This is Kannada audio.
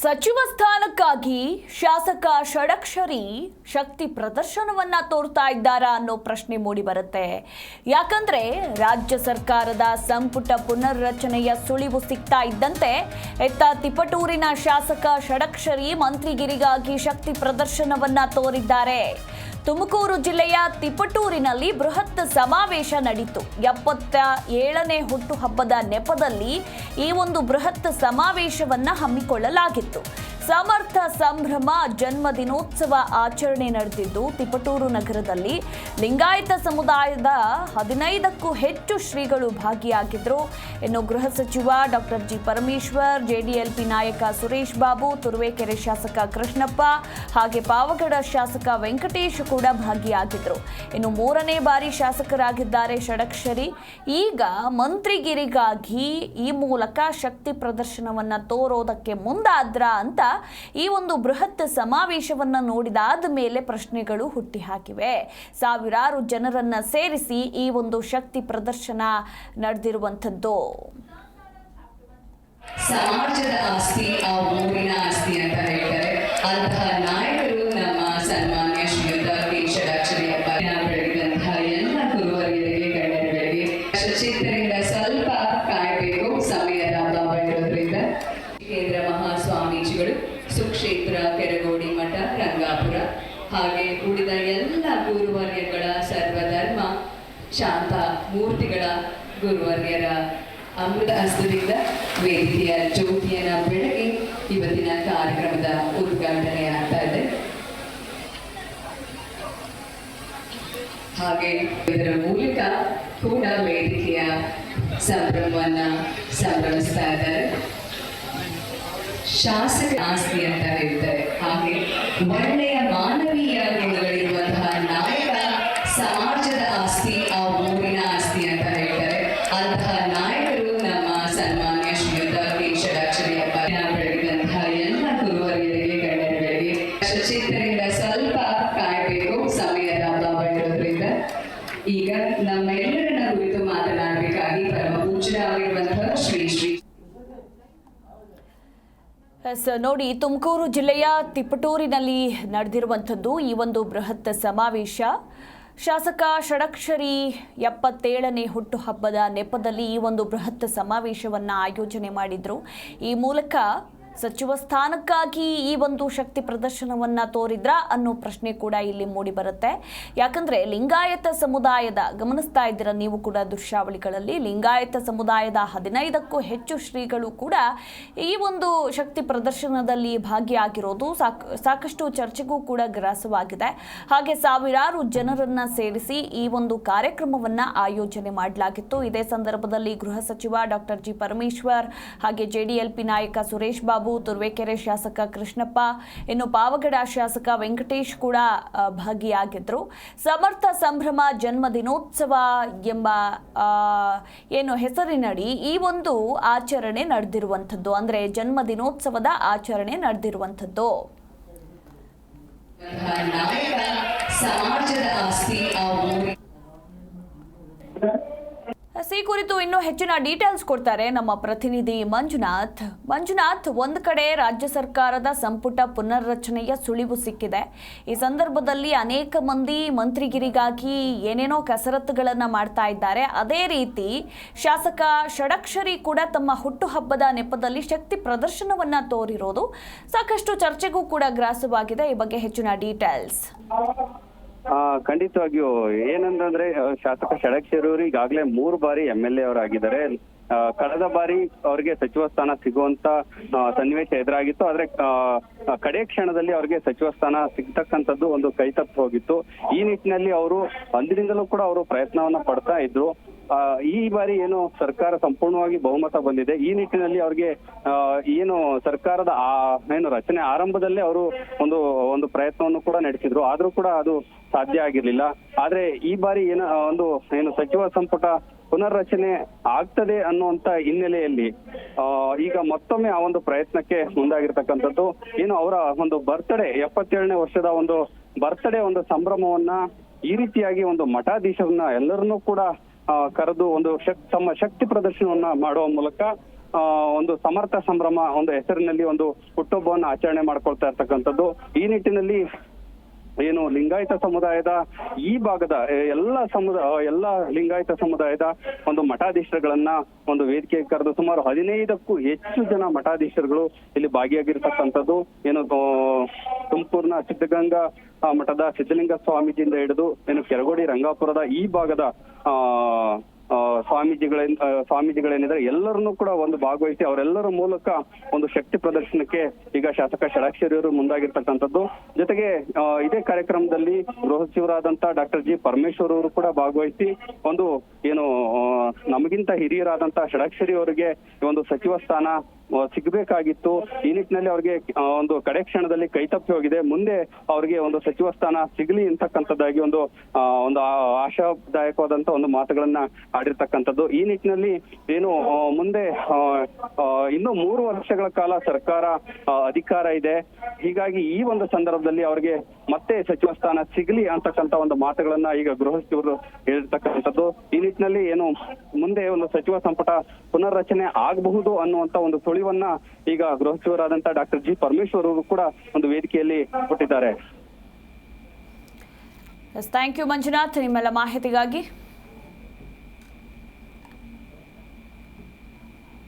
ಸಚಿವ ಸ್ಥಾನಕ್ಕಾಗಿ ಶಾಸಕ ಷಡಕ್ಷರಿ ಶಕ್ತಿ ಪ್ರದರ್ಶನವನ್ನ ತೋರ್ತಾ ಇದ್ದಾರಾ ಅನ್ನೋ ಪ್ರಶ್ನೆ ಮೂಡಿ ಬರುತ್ತೆ. ಯಾಕಂದ್ರೆ ರಾಜ್ಯ ಸರ್ಕಾರದ ಸಂಪುಟ ಪುನರ್ರಚನೆಯ ಸುಳಿವು ಸಿಗ್ತಾ ಇದ್ದಂತೆ ಎತ್ತ ತಿಪಟೂರಿನ ಶಾಸಕ ಷಡಕ್ಷರಿ ಮಂತ್ರಿಗಿರಿಗಾಗಿ ಶಕ್ತಿ ಪ್ರದರ್ಶನವನ್ನ ತೋರಿದ್ದಾರೆ. ತುಮಕೂರು ಜಿಲ್ಲೆಯ ತಿಪಟೂರಿನಲ್ಲಿ ಬೃಹತ್ ಸಮಾವೇಶ ನಡೀತು. ಎಪ್ಪತ್ತ ಏಳನೇ ಹುಟ್ಟುಹಬ್ಬದ ನೆಪದಲ್ಲಿ ಈ ಒಂದು ಬೃಹತ್ ಸಮಾವೇಶವನ್ನು ಹಮ್ಮಿಕೊಳ್ಳಲಾಗಿತ್ತು. ಸಮರ್ಥ ಸಂಭ್ರಮ ಜನ್ಮದಿನೋತ್ಸವ ಆಚರಣೆ ನಡೆದಿದ್ದು ತಿಪಟೂರು ನಗರದಲ್ಲಿ ಲಿಂಗಾಯತ ಸಮುದಾಯದ ಹದಿನೈದಕ್ಕೂ ಹೆಚ್ಚು ಶ್ರೀಗಳು ಭಾಗಿಯಾಗಿದ್ದರು ಇನ್ನು ಗೃಹ ಸಚಿವ ಡಾಕ್ಟರ್ ಜಿ ಪರಮೇಶ್ವರ್, ಜೆಡಿಎಲ್ಪಿ ನಾಯಕ ಸುರೇಶ್ ಬಾಬು, ತುರುವೇಕೆರೆ ಶಾಸಕ ಕೃಷ್ಣಪ್ಪ ಹಾಗೆ ಪಾವಗಡ ಶಾಸಕ ವೆಂಕಟೇಶ್ ಕೂಡ ಭಾಗಿಯಾಗಿದ್ದರು ಇನ್ನು ಮೂರನೇ ಬಾರಿ ಶಾಸಕರಾಗಿದ್ದಾರೆ ಷಡಕ್ಷರಿ ಈಗ ಮಂತ್ರಿಗಿರಿಗಾಗಿ ಈ ಮೂಲಕ ಶಕ್ತಿ ಪ್ರದರ್ಶನವನ್ನು ತೋರೋದಕ್ಕೆ ಮುಂದಾದ್ರ ಅಂತ ಈ ಒಂದು ಬೃಹತ್ ಸಮಾವೇಶವನ್ನ ನೋಡಿದಾದ ಮೇಲೆ ಪ್ರಶ್ನೆಗಳು ಹುಟ್ಟಿಹಾಕಿವೆ. ಸಾವಿರಾರು ಜನರನ್ನ ಸೇರಿಸಿ ಈ ಒಂದು ಶಕ್ತಿ ಪ್ರದರ್ಶನ ನಡೆದಿರುವಂಥದ್ದು. ಸಮಾಜದ ಆಸ್ತಿ, ಆ ಊರಿನ ಆಸ್ತಿ ಅಂತ ಹೇಳ್ತಾರೆ. ಅಂತಹ ನಾಯಕರು ನಮ್ಮ ಸನ್ಮಾನ್ಯ ಶ್ರೀಯುತ ಕೇಶರಾಕ್ಷರಿಯಪ್ಪ ಬೆಳೆದಂತಹ ಎಲ್ಲ ಗುರುವರಿಯರಿಗೆ ಗಣ್ಯರುಗಳಿಗೆ ಶಚಿತ್ರದಿಂದ ಹಾಗೆ ಉಳಿದ ಎಲ್ಲ ಗುರುವರ್ಯಗಳ ಸರ್ವಧರ್ಮ, ಶಾಂತ ಮೂರ್ತಿಗಳ ಗುರುವರ್ಯರ ಅಮೃತ ಹಸ್ತದಿಂದ ವೇದಿಕೆಯ ಜ್ಯೋತಿಯನ ಬೆಳಗ್ಗೆ ಇವತ್ತಿನ ಕಾರ್ಯಕ್ರಮದ ಉದ್ಘಾಟನೆ ಆಗ್ತಾ ಇದೆ. ಹಾಗೆ ಇದರ ಮೂಲಕ ಕೂಡ ವೇದಿಕೆಯ ಸಂಭ್ರಮವನ್ನ ಸಂಭ್ರಮಿಸ್ತಾ ಇದ್ದಾರೆ. ಶಾಸಕ ಆಸ್ತಿ ಅಂತ ಪರಮ ಪೂಜ್ಯರಾಗಿರುವಂತಹ ಶ್ರೀ ಶ್ರೀ ನೋಡಿ, ತುಮಕೂರು ಜಿಲ್ಲೆಯ ತಿಪಟೂರಿನಲ್ಲಿ ನಡೆದಿರುವಂಥದ್ದು ಈ ಒಂದು ಬೃಹತ್ ಸಮಾವೇಶ. ಶಾಸಕ ಷಡಕ್ಷರಿ ಎಪ್ಪತ್ತೇಳನೇ ಹುಟ್ಟುಹಬ್ಬದ ನೆಪದಲ್ಲಿ ಈ ಒಂದು ಬೃಹತ್ ಸಮಾವೇಶವನ್ನು ಆಯೋಜನೆ ಮಾಡಿದ್ರು. ಈ ಮೂಲಕ ಸಚಿವ ಸ್ಥಾನಕ್ಕಾಗಿ ಈ ಒಂದು ಶಕ್ತಿ ಪ್ರದರ್ಶನವನ್ನ ತೋರಿದ್ರ ಅನ್ನೋ ಪ್ರಶ್ನೆ ಕೂಡ ಇಲ್ಲಿ ಮೂಡಿ ಬರುತ್ತೆ. ಯಾಕಂದ್ರೆ ಲಿಂಗಾಯತ ಸಮುದಾಯದ ಗಮನಿಸ್ತಾ ಇದ್ದೀರ ನೀವು ಕೂಡ ದೃಶ್ಯಾವಳಿಗಳಲ್ಲಿ, ಲಿಂಗಾಯತ ಸಮುದಾಯದ ಹದಿನೈದಕ್ಕೂ ಹೆಚ್ಚು ಶ್ರೀಗಳು ಕೂಡ ಈ ಒಂದು ಶಕ್ತಿ ಪ್ರದರ್ಶನದಲ್ಲಿ ಭಾಗಿಯಾಗಿರೋದು ಸಾಕ್, ಸಾಕಷ್ಟು ಚರ್ಚೆಗೂ ಕೂಡ ಗ್ರಾಸವಾಗಿದೆ. ಹಾಗೆ ಸಾವಿರಾರು ಜನರನ್ನ ಸೇರಿಸಿ ಈ ಒಂದು ಕಾರ್ಯಕ್ರಮವನ್ನ ಆಯೋಜನೆ ಮಾಡಲಾಗಿತ್ತು. ಇದೇ ಸಂದರ್ಭದಲ್ಲಿ ಗೃಹ ಸಚಿವ ಡಾಕ್ಟರ್ ಜಿ ಪರಮೇಶ್ವರ್ ಹಾಗೆ ಜೆಡಿಎಲ್ಪಿ ನಾಯಕ ಸುರೇಶ್ ಬಾಬು ತುರುವೇಕೆರೆ ಶಾಸಕ ಕೃಷ್ಣಪ್ಪ ಇನ್ನು ಪಾವಗಡ ಶಾಸಕ ವೆಂಕಟೇಶ್ ಕೂಡ ಭಾಗಿಯಾಗಿದ್ದರು ಸಮರ್ಥ ಸಂಭ್ರಮ ಜನ್ಮದಿನೋತ್ಸವ ಎಂಬ ಆ, ಏನು ಹೆಸರಿನಡಿ ಈ ಒಂದು ಆಚರಣೆ ನಡೆದಿರುವಂಥದ್ದು. ಅಂದ್ರೆ ಜನ್ಮದಿನೋತ್ಸವದ ಆಚರಣೆ ನಡೆದಿರುವಂಥದ್ದು. ಸಮಾಜದ ಆಸ್ತಿ ಈ ಕುರಿತು ಇನ್ನೂ ಹೆಚ್ಚಿನ ಡೀಟೇಲ್ಸ್ ಕೊಡ್ತಾರೆ ನಮ್ಮ ಪ್ರತಿನಿಧಿ ಮಂಜುನಾಥ್. ಮಂಜುನಾಥ್, ಒಂದು ಕಡೆ ರಾಜ್ಯ ಸರ್ಕಾರದ ಸಂಪುಟ ಪುನರ್ರಚನೆಯ ಸುಳಿವು ಸಿಕ್ಕಿದೆ. ಈ ಸಂದರ್ಭದಲ್ಲಿ ಅನೇಕ ಮಂದಿ ಮಂತ್ರಿಗಿರಿಗಾಗಿ ಏನೇನೋ ಕಸರತ್ತುಗಳನ್ನು ಮಾಡ್ತಾ ಇದ್ದಾರೆ. ಅದೇ ರೀತಿ ಶಾಸಕ ಷಡಕ್ಷರಿ ಕೂಡ ತಮ್ಮ ಹುಟ್ಟುಹಬ್ಬದ ನೆಪದಲ್ಲಿ ಶಕ್ತಿ ಪ್ರದರ್ಶನವನ್ನ ತೋರಿರೋದು. ಸಾಕಷ್ಟು ಚರ್ಚೆಗೂ ಕೂಡ ಗ್ರಾಸವಾಗಿದೆ. ಈ ಬಗ್ಗೆ ಹೆಚ್ಚಿನ ಡೀಟೇಲ್ಸ್. ಆ, ಖಂಡಿತವಾಗಿಯೂ. ಏನಂತಂದ್ರೆ ಶಾಸಕ ಷಡಕ್ಷರೂರು ಈಗಾಗಲೇ ಮೂರು ಬಾರಿ ಎಂ ಎಲ್ ಎ ಅವರಾಗಿದ್ದಾರೆ. ಕಳೆದ ಬಾರಿ ಅವರಿಗೆ ಸಚಿವ ಸ್ಥಾನ ಸಿಗುವಂತ ಸನ್ನಿವೇಶ ಎದುರಾಗಿತ್ತು. ಆದ್ರೆ ಕಡೆ ಕ್ಷಣದಲ್ಲಿ ಅವರಿಗೆ ಸಚಿವ ಸ್ಥಾನ ಸಿಗ್ತಕ್ಕಂಥದ್ದು ಒಂದು ಕೈತಪ್ಪು ಹೋಗಿತ್ತು. ಈ ನಿಟ್ಟಿನಲ್ಲಿ ಅವರು ಅಂದಿನಿಂದಲೂ ಕೂಡ ಅವರು ಪ್ರಯತ್ನವನ್ನ ಪಡ್ತಾ ಇದ್ರು. ಈ ಬಾರಿ ಏನು ಸರ್ಕಾರ ಸಂಪೂರ್ಣವಾಗಿ ಬಹುಮತ ಬಂದಿದೆ. ಈ ನಿಟ್ಟಿನಲ್ಲಿ ಅವ್ರಿಗೆ ಏನು ಸರ್ಕಾರದ ಏನು ರಚನೆ ಆರಂಭದಲ್ಲೇ ಅವರು ಒಂದು ಒಂದು ಪ್ರಯತ್ನವನ್ನು ಕೂಡ ನಡೆಸಿದ್ರು. ಆದ್ರೂ ಕೂಡ ಅದು ಸಾಧ್ಯ ಆಗಿರ್ಲಿಲ್ಲ. ಆದ್ರೆ ಈ ಬಾರಿ ಏನ ಒಂದು, ಏನು ಸಚಿವ ಸಂಪುಟ ಪುನರ್ರಚನೆ ಆಗ್ತದೆ ಅನ್ನುವಂತ ಹಿನ್ನೆಲೆಯಲ್ಲಿ ಈಗ ಮತ್ತೊಮ್ಮೆ ಆ ಒಂದು ಪ್ರಯತ್ನಕ್ಕೆ ಮುಂದಾಗಿರ್ತಕ್ಕಂಥದ್ದು. ಏನು ಅವರ ಒಂದು ಬರ್ತ್ಡೇ, ಎಪ್ಪತ್ತೇಳನೇ ವರ್ಷದ ಒಂದು ಬರ್ತ್ಡೇ, ಒಂದು ಸಂಭ್ರಮವನ್ನ ಈ ರೀತಿಯಾಗಿ ಒಂದು ಮಠಾಧೀಶರನ್ನ ಎಲ್ಲರನ್ನೂ ಕೂಡ ಕರೆದು ಒಂದು ತಮ್ಮ ಶಕ್ತಿ ಪ್ರದರ್ಶನವನ್ನ ಮಾಡುವ ಮೂಲಕ ಒಂದು ಸಮರ್ಥ ಸಂಭ್ರಮ, ಒಂದು ಹೆಸರಿನಲ್ಲಿ ಒಂದು ಹುಟ್ಟುಹಬ್ಬವನ್ನು ಆಚರಣೆ ಮಾಡ್ಕೊಳ್ತಾ ಇರ್ತಕ್ಕಂಥದ್ದು. ಈ ನಿಟ್ಟಿನಲ್ಲಿ ಏನು ಲಿಂಗಾಯತ ಸಮುದಾಯದ ಈ ಭಾಗದ ಎಲ್ಲ ಸಮುದಾಯ ಎಲ್ಲ ಲಿಂಗಾಯತ ಸಮುದಾಯದ ಒಂದು ಮಠಾಧೀಶರುಗಳನ್ನ ಒಂದು ವೇದಿಕೆಗೆ ಕರೆದು ಸುಮಾರು ಹದಿನೈದಕ್ಕೂ ಹೆಚ್ಚು ಜನ ಮಠಾಧೀಶರುಗಳು ಇಲ್ಲಿ ಭಾಗಿಯಾಗಿರ್ತಕ್ಕಂಥದ್ದು. ಏನು ತುಮಕೂರಿನ ಸಿದ್ಧಗಂಗಾ ಮಠದ ಸಿದ್ಧಲಿಂಗ ಸ್ವಾಮೀಜಿಯಿಂದ ಹಿಡಿದು ಏನು ಕೆರಗೋಡಿ, ರಂಗಾಪುರದ ಈ ಭಾಗದ, ಆ ಸ್ವಾಮೀಜಿಗಳ ಸ್ವಾಮೀಜಿಗಳೇನಿದ್ರೆ ಎಲ್ಲರನ್ನೂ ಕೂಡ ಒಂದು ಭಾಗವಹಿಸಿ, ಅವರೆಲ್ಲರ ಮೂಲಕ ಒಂದು ಶಕ್ತಿ ಪ್ರದರ್ಶನಕ್ಕೆ ಈಗ ಶಾಸಕ ಷಡಾಕ್ಷರಿಯವರು ಮುಂದಾಗಿರ್ತಕ್ಕಂಥದ್ದು. ಜೊತೆಗೆ ಇದೇ ಕಾರ್ಯಕ್ರಮದಲ್ಲಿ ಗೃಹ ಸಚಿವರಾದಂತಹ ಡಾಕ್ಟರ್ ಜಿ. ಪರಮೇಶ್ವರ್ ಅವರು ಕೂಡ ಭಾಗವಹಿಸಿ, ಒಂದು, ಏನು ನಮಗಿಂತ ಹಿರಿಯರಾದಂತಹ ಷಡಾಕ್ಷರಿ ಅವರಿಗೆ ಒಂದು ಸಚಿವ ಸ್ಥಾನ ಸಿಗ್ಬೇಕಾಗಿತ್ತು. ಈ ನಿಟ್ಟಿನಲ್ಲಿ ಅವ್ರಿಗೆ ಒಂದು ಕಡೆ ಕ್ಷಣದಲ್ಲಿ ಕೈತಪ್ಪಿ ಹೋಗಿದೆ. ಮುಂದೆ ಅವ್ರಿಗೆ ಒಂದು ಸಚಿವ ಸ್ಥಾನ ಸಿಗಲಿ ಅಂತಕ್ಕಂಥದ್ದಾಗಿ ಒಂದು ಒಂದು ಆಶಾದಾಯಕವಾದಂತ ಒಂದು ಮಾತುಗಳನ್ನ ಆಡಿರ್ತಕ್ಕಂಥದ್ದು. ಈ ನಿಟ್ಟಿನಲ್ಲಿ ಏನು ಮುಂದೆ ಇನ್ನು ಮೂರು ವರ್ಷಗಳ ಕಾಲ ಸರ್ಕಾರ ಅಧಿಕಾರ ಇದೆ. ಹೀಗಾಗಿ ಈ ಒಂದು ಸಂದರ್ಭದಲ್ಲಿ ಅವರಿಗೆ ಮತ್ತೆ ಸಚಿವ ಸ್ಥಾನ ಸಿಗಲಿ ಅಂತಕ್ಕಂಥ ಒಂದು ಮಾತುಗಳನ್ನ ಈಗ ಗೃಹ ಸಚಿವರು ಹೇಳಿರ್ತಕ್ಕಂಥದ್ದು. ಈ ನಿಟ್ಟಿನಲ್ಲಿ ಏನು, ಮುಂದೆ ಒಂದು ಸಚಿವ ಸಂಪುಟ ಪುನರ್ರಚನೆ ಆಗಬಹುದು ಅನ್ನುವಂತ ಒಂದು ಸುಳಿವನ್ನ ಈಗ ಗೃಹ ಸಚಿವರಾದಂತ ಡಾಕ್ಟರ್ ಜಿ ಪರಮೇಶ್ವರ್ ಅವರು ಕೂಡ ಒಂದು ವೇದಿಕೆಯಲ್ಲಿ ಕೊಟ್ಟಿದ್ದಾರೆ. Thank you Manjunath. ನಿಮ್ಮೆಲ್ಲ ಮಾಹಿತಿಗಾಗಿ